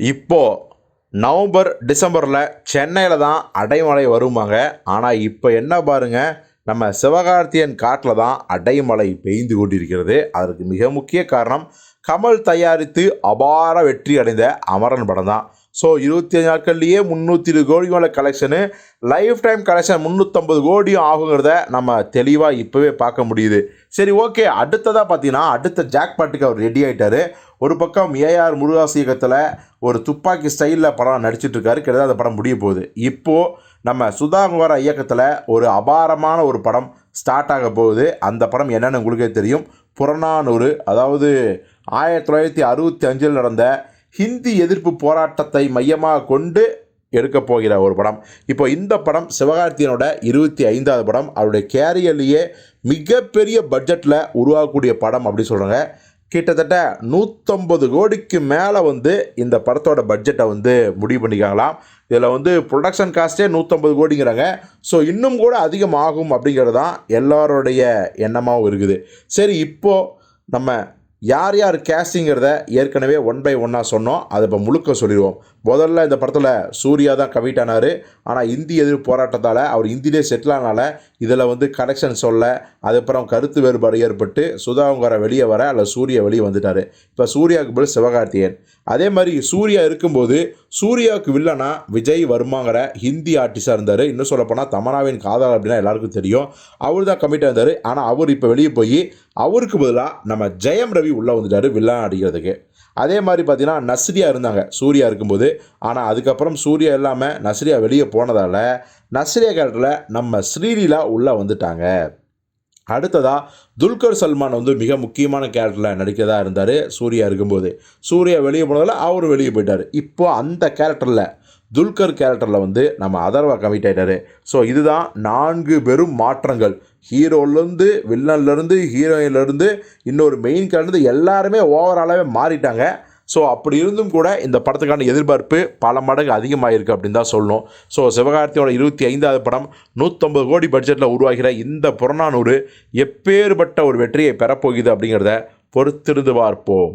இப்போது நவம்பர் டிசம்பரில் சென்னையில் தான் அடைமழை வருமாங்க. ஆனால் இப்போ என்ன பாருங்க நம்ம சிவகார்த்தியன் காட்டில் தான் அடைமழை பெய்ந்து கொண்டிருக்கிறது. அதற்கு மிக முக்கிய காரணம் கமல் தயாரித்து அபார வெற்றி அடைந்த அமரன் படம் தான் ஸோ இருபத்தி அஞ்சு நாட்கள்லேயே முந்நூற்றி இருபது கோடி மேலே கலெக்ஷனு லைஃப் டைம் கலெக்ஷன் முந்நூற்றம்பது கோடியும் ஆகுங்கிறத நம்ம தெளிவாக இப்போவே பார்க்க முடியுது. சரி ஓகே அடுத்ததாக பார்த்தீங்கன்னா அடுத்த ஜாக்பாட்டுக்கு அவர் ரெடி ஆகிட்டாரு ஒரு பக்கம் ஏஆர் முருகாஸ் இயக்கத்தில் ஒரு துப்பாக்கி ஸ்டைலில் படம் நடிச்சிட்ருக்காரு. கிட்டத்தட்ட அந்த படம் முடிய போகுது. இப்போது நம்ம சுதாகுமார இயக்கத்தில் ஒரு அபாரமான ஒரு படம் ஸ்டார்ட் ஆக போகுது. அந்த படம் என்னென்னு உங்களுக்கே தெரியும். புறநானூறு அதாவது ஆயிரத்தி தொள்ளாயிரத்தி அறுபத்தி அஞ்சில் நடந்த ஹிந்தி எதிர்ப்பு போராட்டத்தை மையமாக கொண்டு எடுக்க போகிற ஒரு படம். இப்போ இந்த படம் சிவகார்த்தியனோட இருபத்தி ஐந்தாவது படம். அவருடைய கேரியர்லேயே மிகப்பெரிய பட்ஜெட்டில் உருவாகக்கூடிய படம் அப்படி சொல்கிறாங்க கிட்டத்தட்ட நூற்றம்பது கோடிக்கு மேலே வந்து இந்த படத்தோட பட்ஜெட்டை வந்து முடிவு பண்ணிக்காங்களாம் இதில் வந்து ப்ரொடக்ஷன் காஸ்ட்டே நூற்றம்பது கோடிங்கிறாங்க. ஸோ இன்னும் கூட அதிகமாகும் அப்படிங்கிறது தான் எல்லாருடைய எண்ணமாகவும் இருக்குது. சரி இப்போது நம்ம யார் யார் கேஸ்டிங்கிறத ஏற்கனவே ஒன் பை ஒன்னாக சொன்னோம். அதை இப்போ முழுக்க சொல்லிடுவோம். முதல்ல இந்த படத்தில் சூர்யா தான் கமிட் ஆனார். ஆனால் இந்தி எதிர்ப்பு போராட்டத்தால் அவர் இந்தியிலே செட்டில் ஆனால இதில் வந்து கனெக்ஷன் சொல்ல அதுக்கப்புறம் கருத்து வேறுபாடு ஏற்பட்டு சுதாகர வெளியே வர அல்ல சூர்யா வெளியே வந்துட்டார். இப்போ சூர்யாவுக்கு பதில் சிவகார்த்தியன் அதே மாதிரி சூர்யா இருக்கும்போது சூர்யாவுக்கு வில்லனா விஜய் வர்மாங்கிற ஹிந்தி ஆர்டிஸ்டாக இருந்தார். இன்னும் சொல்லப்போனால் தமனாவின் காதல் அப்படின்னா எல்லாருக்கும் தெரியும். அவர் தான் கமிட்டாக இருந்தார் ஆனால் அவர் இப்போ வெளியே போய் அவருக்கு பதிலாக நம்ம ஜெயம் ரவி உள்ளே வந்துட்டார் வில்லன் அடிக்கிறதுக்கு அதே மாதிரி பார்த்தீங்கன்னா நஸ்ரியா இருந்தாங்க சூர்யா இருக்கும்போது. ஆனால் அதுக்கப்புறம் சூர்யா இல்லாமல் நஸ்ரியா வெளியே போனதால் நஸ்ரியா கேரக்டரில் நம்ம ஸ்ரீலீலா உள்ளே வந்துட்டாங்க. அடுத்ததாக துல்கர் சல்மான் வந்து மிக முக்கியமான கேரக்டரில் நடிக்கிறதா இருந்தார் சூர்யா இருக்கும்போது. சூர்யா வெளியே போனதால் அவர் வெளியே போயிட்டார். இப்போ அந்த கேரக்டரில் துல்கர் கேரக்டரில் வந்து நம்ம அதர்வா கமிட் ஆகிட்டாரு ஸோ இதுதான் நான்கு பெரும் மாற்றங்கள். ஹீரோலேருந்து வில்லன்லேருந்து ஹீரோயின்லேருந்து இன்னொரு மெயின் கேரக்டர் எல்லாருமே ஓவராலாகவே மாறிட்டாங்க. ஸோ அப்படி இருந்தும் கூட இந்த படத்துக்கான எதிர்பார்ப்பு பல மடங்கு அதிகமாகிருக்கு அப்படின்னு தான் சொல்லணும். ஸோ சிவகார்த்தியோட இருபத்தி ஐந்தாவது படம் நூற்றம்பது கோடி பட்ஜெட்டில் உருவாகிற இந்த புறநானூறு எப்பேறுபட்ட ஒரு வெற்றியை பெறப்போகுது அப்படிங்கிறத பொறுத்திருந்து பார்ப்போம்.